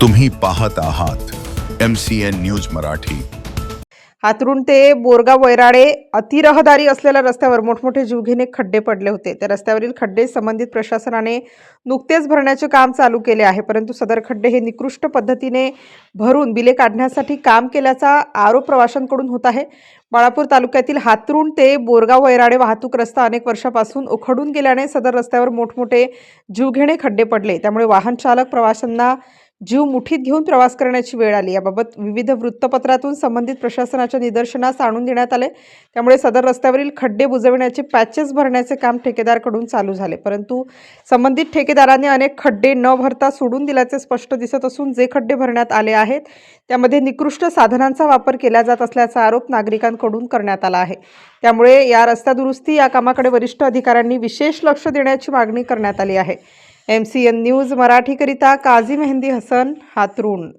तुम्ही पाहत आहात M C N news Marathi. Hatrun ते बोरगाव वैराडे अतिरहदारी असलेल्या रस्त्यावर मोठमोठे जीवघेणे खड्डे पडले होते. त्या रस्त्यावरील खड्डे संबंधित प्रशासनाने नुकतेच भरण्याचे काम चालू केले आहे परंतु सदर खड्डे हे निकृष्ट पद्धतीने भरून बिले काढण्यासाठी काम केल्याचा आरोप प्रवाशांकडून होत आहे. बाळापूर तालुक्यातील हातरुण ते बोरगाव वैराडे वाहतूक रस्ता अनेक वर्षापासून उखडून गेल्याने सदर रस्त्यावर मोठमोठे जीवघेणे खड्डे पडले. त्यामुळे वाहन चालक प्रवाशांना जीव मुठीत घेऊन प्रवास करण्याची वेळ आली. याबाबत विविध वृत्तपत्रातून संबंधित प्रशासनाच्या निदर्शनास आणून देण्यात आले. त्यामुळे सदर रस्त्यावरील खड्डे बुजविण्याचे पॅचेस भरण्याचे काम ठेकेदारकडून चालू झाले. परंतु संबंधित ठेकेदाराने अनेक खड्डे न भरता सोडून दिल्याचे स्पष्ट दिसत असून जे खड्डे भरण्यात आले आहेत त्यामध्ये निकृष्ट साधनांचा वापर केला जात असल्याचा आरोप नागरिकांकडून करण्यात आला आहे. त्यामुळे या रस्ता दुरुस्ती या कामाकडे वरिष्ठ अधिकाऱ्यांनी विशेष लक्ष देण्याची मागणी करण्यात आली आहे. एम सी एन न्यूज मराठीकरिता काझी मेहंदी हसन हातरुण